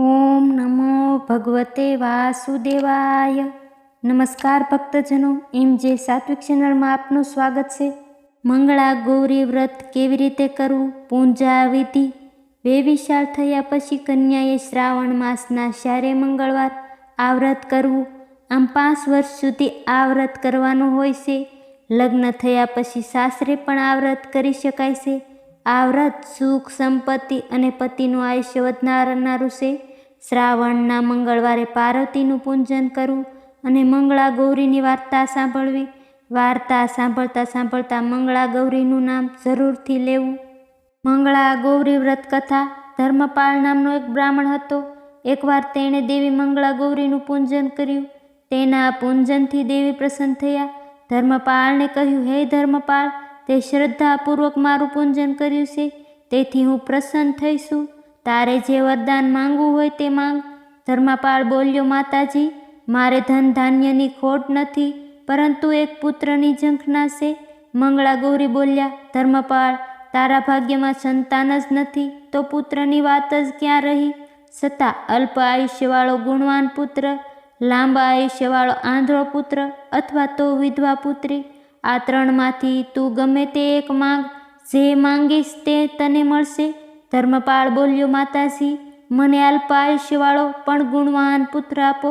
ઓમ નમો ભગવતે વાસુદેવાય. નમસ્કાર ભક્તજનો, એમ જે સાત્વિક ચેનલમાં આપનું સ્વાગત છે. મંગળા ગૌરી વ્રત કેવી રીતે કરવું? પૂંજા વિધિ. બે વિશાળ થયા પછી કન્યાએ શ્રાવણ માસના ચારે મંગળવાર આ વ્રત કરવું. આમ પાંચ વર્ષ સુધી આ વ્રત કરવાનું હોય છે. લગ્ન થયા પછી સાસરે પણ આ વ્રત કરી શકાય છે. આ વ્રત સુખ, સંપત્તિ અને પતિનું આયુષ્ય વધનારનારું છે. શ્રાવણના મંગળવારે પાર્વતીનું પૂજન કરવું અને મંગળા ગૌરીની વાર્તા સાંભળવી. વાર્તા સાંભળતા સાંભળતા મંગળા ગૌરીનું નામ જરૂરથી લેવું. મંગળા ગૌરી વ્રત કથા ધર્મપાળ નામનો એક બ્રાહ્મણ હતો. એકવાર તેણે દેવી મંગળા ગૌરીનું પૂજન કર્યું. તેના પૂજનથી દેવી પ્રસન્ન થયા. ધર્મપાળને કહ્યું, હે ધર્મપાળ તે શ્રદ્ધાપૂર્વક મારું પૂજન કર્યું છે. તેથી હું પ્રસન્ન થઈશું. તારે જે વરદાન માંગવું હોય તે માંગ. ધર્મપાળ બોલ્યો, માતાજી, મારે ધન ધાન્યની ખોટ નથી, પરંતુ એક પુત્રની ઝંખના છે મંગળા ગૌરી બોલ્યા, ધર્મપાળ, તારા ભાગ્યમાં સંતાન જ નથી, તો પુત્રની વાત જ ક્યાં રહી? છતાં અલ્પ આયુષ્યવાળો ગુણવાન પુત્ર, લાંબા આયુષ્યવાળો આંધળો પુત્ર અથવા તો વિધવા પુત્રી. આ ત્રણમાંથી તું ગમે તે એક માંગ, જે માંગીશ તે તને મળશે. ધર્મપાળ બોલ્યો, માતાજી, મને અલ્પ આયુષ્યવાળો પણ ગુણવાન પુત્ર આપો,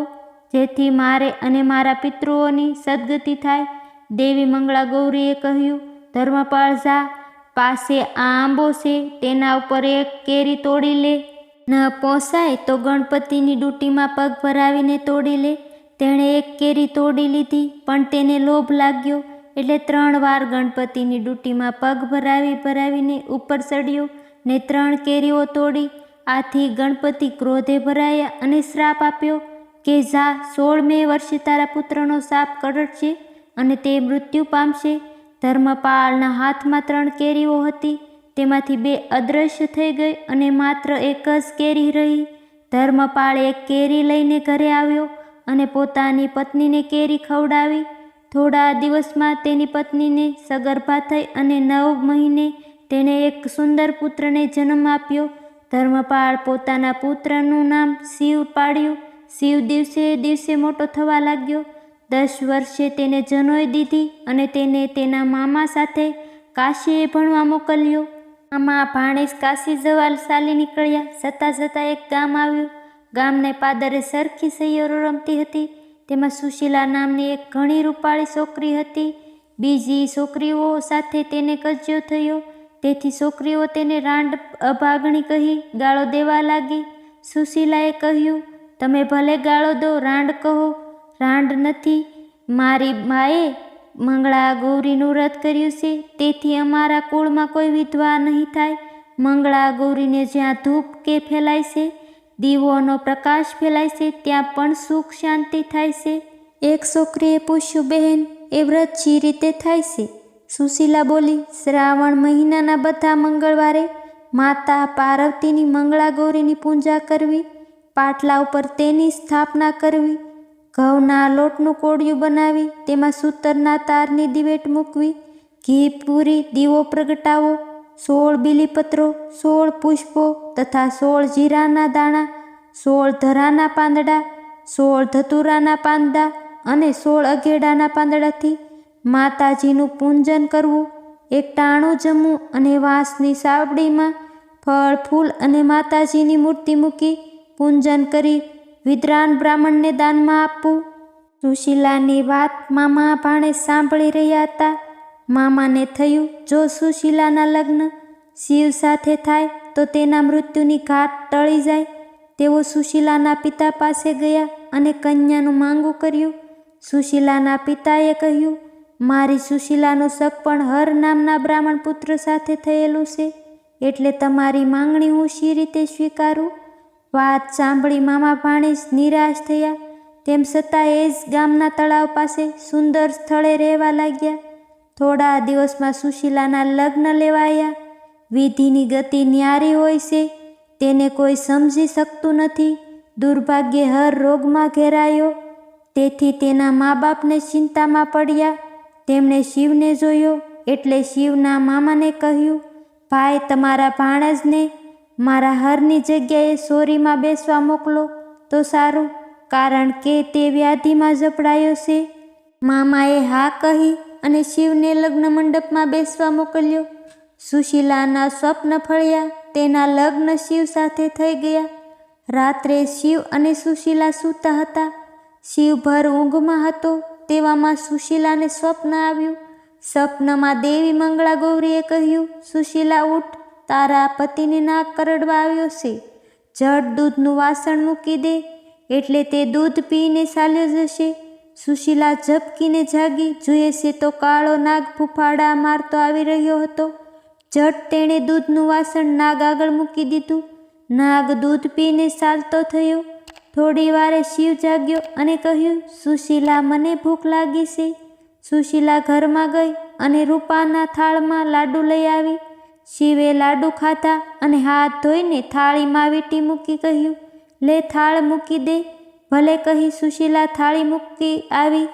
જેથી મારે અને મારા પિતૃઓની સદગતિ થાય. દેવી મંગળા ગૌરીએ કહ્યું, ધર્મપાળ ઝા પાસે આ આંબો છે, તેના ઉપર એક કેરી તોડી લે. ન પોસાય તો ગણપતિની ડૂટીમાં પગ ભરાવીને તોડી લે. તેણે એક કેરી તોડી લીધી, પણ તેને લોભ લાગ્યો. એટલે ત્રણ વાર ગણપતિની ડૂટીમાં પગ ભરાવી ભરાવીને ઉપર ચડ્યો. ને ત્રણ કેરીઓ તોડી, આથી ગણપતિ ક્રોધે ભરાયા અને શ્રાપ આપ્યો કે જા, સોળમે વર્ષે તારા પુત્રનો સાપ કડડશે અને તે મૃત્યુ પામશે. ધર્મપાળના હાથમાં ત્રણ કેરીઓ હતી, તેમાંથી બે અદૃશ્ય થઈ ગઈ અને માત્ર એક જ કેરી રહી. ધર્મપાળ એક કેરી લઈને ઘરે આવ્યો અને પોતાની પત્નીને કેરી ખવડાવી. થોડા દિવસમાં તેની પત્નીને સગર્ભા થઈ અને નવ મહિને તેણે એક સુંદર પુત્રને જન્મ આપ્યો. ધર્મપાળ પોતાના પુત્રનું નામ શિવ પાડ્યું. શિવ દિવસે દિવસે મોટો થવા લાગ્યો. દસ વર્ષે તેને જનોઈ દીધી અને તેને તેના મામા સાથે કાશીએ ભણવા મોકલ્યો. મામા ભાણેજ કાશી જવા ચાલી નીકળ્યા. જતાં જતાં એક ગામ આવ્યું. ગામને પાદરે સરખી સૈયરો રમતી હતી. તેમાં સુશીલા નામની એક ઘણી રૂપાળી છોકરી હતી. બીજી છોકરીઓ સાથે તેને કજ્યો થયો. તેથી છોકરીઓ તેને રાંડ અભાગણી કહી ગાળો દેવા લાગી. સુશીલાએ કહ્યું, તમે ભલે ગાળો દો, રાંડ કહો. રાંડ નથી, મારી માએ મંગળા ગૌરીનું વ્રત કર્યું છે. તેથી અમારા કુળમાં કોઈ વિધવા નહીં થાય. મંગળા ગૌરીને જ્યાં ધૂપ કે ફેલાય છે, દીવોનો પ્રકાશ ફેલાય છે, ત્યાં પણ સુખ શાંતિ થાય છે. એક છોકરીએ પૂછ્યું, બહેન, એ વ્રત જે રીતે થાય છે? સુશીલા બોલી, શ્રાવણ મહિનાના બધા મંગળવારે માતા પાર્વતીની મંગળાગૌરીની પૂજા કરવી, પાટલા ઉપર તેની સ્થાપના કરવી, ઘઉંના લોટનું કોડિયું બનાવી, તેમાં સૂતરના તારની દિવેટ મૂકવી, ઘી પૂરી, દીવો પ્રગટાવો, સોળ બીલીપત્રો, સોળ પુષ્પો તથા સોળ જીરાના દાણા, સોળ ધરાના પાંદડા, સોળ ધતુરાના પાંદડા અને સોળ અઘેડાના પાંદડાથી માતાજીનું પૂજન કરવું, એક ટાણું જમવું અને વાંસની સાવડીમાં ફળ, ફૂલ અને માતાજીની મૂર્તિ મૂકી પૂજન કરી વિદ્રાન બ્રાહ્મણને દાનમાં આપવું. સુશીલાની વાત મામા ભાણે સાંભળી રહ્યા હતા. મામાને થયું, જો સુશીલાના લગ્ન શિવ સાથે થાય, તો તેના મૃત્યુની ઘાટ ટળી જાય. તેઓ સુશીલાના પિતા પાસે ગયા અને કન્યાનું માંગું કર્યું. સુશીલાના પિતાએ કહ્યું મારી સુશીલાનું શક પણ હર નામના બ્રાહ્મણ પુત્ર સાથે થયેલું છે. એટલે તમારી માંગણી હું શી રીતે સ્વીકારું? વાત સાંભળી મામા ભાણેજ નિરાશ થયા. તેમ છતાં એ જ ગામના તળાવ પાસે સુંદર સ્થળે રહેવા લાગ્યા. થોડા દિવસમાં સુશીલાના લગ્ન લેવાયા વિધિની ગતિ ન્યારી હોય છે, તેને કોઈ સમજી શકતું નથી. દુર્ભાગ્યે હર રોગમાં ઘેરાયો. તેથી તેના મા બાપને ચિંતામાં પડ્યા. તેમણે શિવને જોયો એટલે શિવના મામાને કહ્યું, ભાઈ, તમારા ભાણજને મારા હરની જગ્યાએ સોરીમાં બેસવા મોકલો તો સારું, કારણ કે તે વ્યાધિમાં જપડાયો છે. મામાએ હા કહી અને શિવને લગ્ન મંડપમાં બેસવા મોકલ્યો. સુશીલાના સ્વપ્ન ફળ્યા, તેના લગ્ન શિવ સાથે થઈ ગયા. રાત્રે શિવ અને સુશીલા સૂતા હતા. શિવ ભર ઊંઘમાં હતો. તેવામાં સુશીલાને સ્વપ્ન આવ્યું. સ્વપ્નમાં દેવી મંગળા ગૌરીએ કહ્યું, સુશીલા, ઉઠ, તારા પતિને નાક કરડવા આવ્યો છે. જળ દૂધનું વાસણ મૂકી દે, એટલે તે દૂધ પીને ચાલ્યો જશે. સુશીલા ઝબકીને જાગી, જોઈએ છે તો કાળો નાગ ફૂફાડા મારતો આવી રહ્યો હતો. જટ તેણે દૂધનું વાસણ નાગ આગળ મૂકી દીધું. નાગ દૂધ પીને ચાલતો થયો. થોડી વારે શિવ જાગ્યો અને કહ્યું, સુશીલા, મને ભૂખ લાગી છે. સુશીલા ઘરમાં ગઈ અને રૂપાના થાળમાં લાડુ લઈ આવી. શિવે લાડુ ખાધા અને હાથ ધોઈને થાળીમાં વીટી મૂકી કહ્યું, લે થાળ મૂકી દે. ભલે કહી સુશીલા થાળી મૂકી આવી.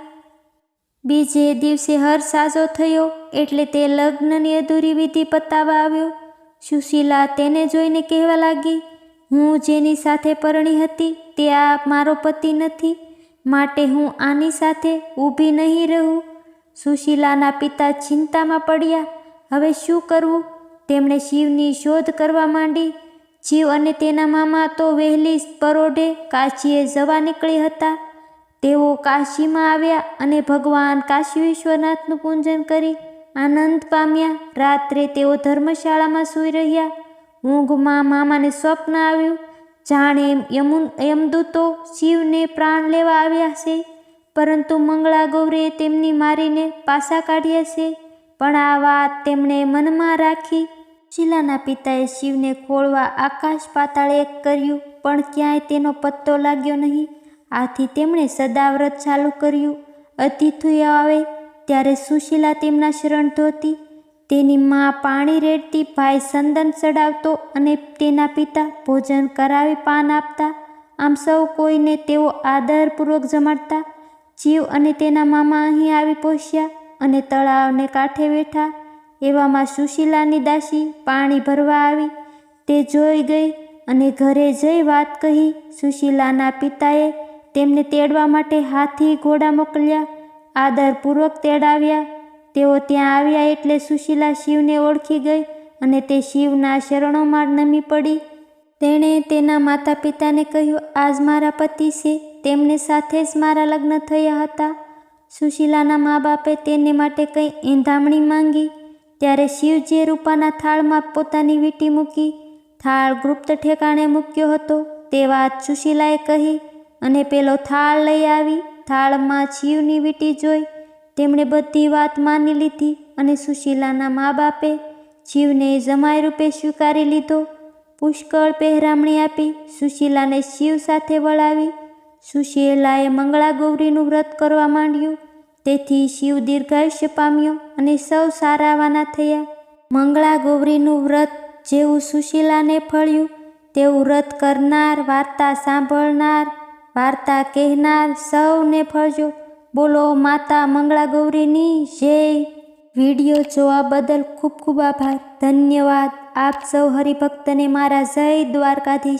બીજે દિવસે હર સાજો થયો એટલે તે લગ્નની અધૂરી વિધિ પતાવવા આવ્યો. સુશીલા તેને જોઈને કહેવા લાગી હું જેની સાથે પરણી હતી તે આ મારો પતિ નથી. માટે હું આની સાથે ઊભી નહીં રહું. સુશીલાના પિતા ચિંતામાં પડ્યા. હવે શું કરવું? તેમણે શિવની શોધ કરવા માંડી. શિવ અને તેના મામા તો વહેલી પરોઢે કાશીએ જવા નીકળી હતા. તેઓ કાશીમાં આવ્યા અને ભગવાન કાશી વિશ્વનાથનું પૂજન કરી આનંદ પામ્યા. રાત્રે તેઓ ધર્મશાળામાં સૂઈ રહ્યા. ઊંઘમાં મામાને સ્વપ્ન આવ્યું. જાણે યમુન યમદૂતો શિવને પ્રાણ લેવા આવ્યા છે. પરંતુ મંગળા ગૌરીએ તેમની મારીને પાસા કાઢ્યા છે. પણ આ વાત તેમણે મનમાં રાખી. શીલાના પિતાએ શિવને ખોળવા આકાશ પાતાળ એક કર્યું, પણ ક્યાંય તેનો પત્તો લાગ્યો નહીં. આથી તેમણે સદાવ્રત ચાલુ કર્યું. અતિથિઓ આવે ત્યારે સુશીલા તેમના શરણ ધોતી. તેની મા પાણી રેડતી ભાઈ સંદન ચડાવતો અને તેના પિતા ભોજન કરાવી પાન આપતા. આમ સૌ કોઈને તેઓ આદરપૂર્વક જમાડતા. જીવ અને તેના મામા અહીં આવી પહોંચ્યા અને તળાવને કાંઠે બેઠા. એવામાં સુશીલાની દાસી પાણી ભરવા આવી. તે જોઈ ગઈ અને ઘરે જઈ વાત કહી સુશીલાના પિતાએ તેમને તેડવા માટે હાથી ઘોડા મોકલ્યા. આદરપૂર્વક તેડાવ્યા. તેઓ ત્યાં આવ્યા એટલે સુશીલા શિવને ઓળખી ગઈ અને તે શિવના શરણોમાં નમી પડી. તેણે તેના માતા પિતાને કહ્યું, આજ મારા પતિ છે. તેમને સાથે જ મારા લગ્ન થયા હતા. સુશીલાના મા બાપે તેને માટે કંઈ એંધામણી માંગી. ત્યારે શિવ જે રૂપાના થાળમાં પોતાની વીંટી મૂકી, થાળ ગુપ્ત ઠેકાણે મૂક્યો હતો. તે વાત સુશીલાએ કહી અને પેલો થાળ લઈ આવી. થાળમાં શિવની વીંટી જોઈ. તેમણે બધી વાત માની લીધી અને સુશીલાના મા બાપે શિવને જમાઈ રૂપે સ્વીકારી લીધો. પુષ્કળ પહેરામણી આપી સુશીલાને શિવ સાથે વળાવી. સુશીલાએ મંગળા ગૌરીનું વ્રત કરવા માંડ્યું. તેથી શિવ દીર્ઘાયુષ્ય પામ્યો અને સૌ સારાવાના થયા. મંગળા ગૌરીનું વ્રત જેવું સુશીલાને ફળ્યું. તેવું વ્રત કરનાર, વાર્તા સાંભળનાર, વાર્તા કહેનાર સૌને ફળજો બોલો માતા મંગળા ગૌરીની જય. વીડિયો જોવા બદલ ખૂબ ખૂબ આભાર. ધન્યવાદ. આપ સૌ હરિભક્તને મારા જય દ્વારકાધીશ.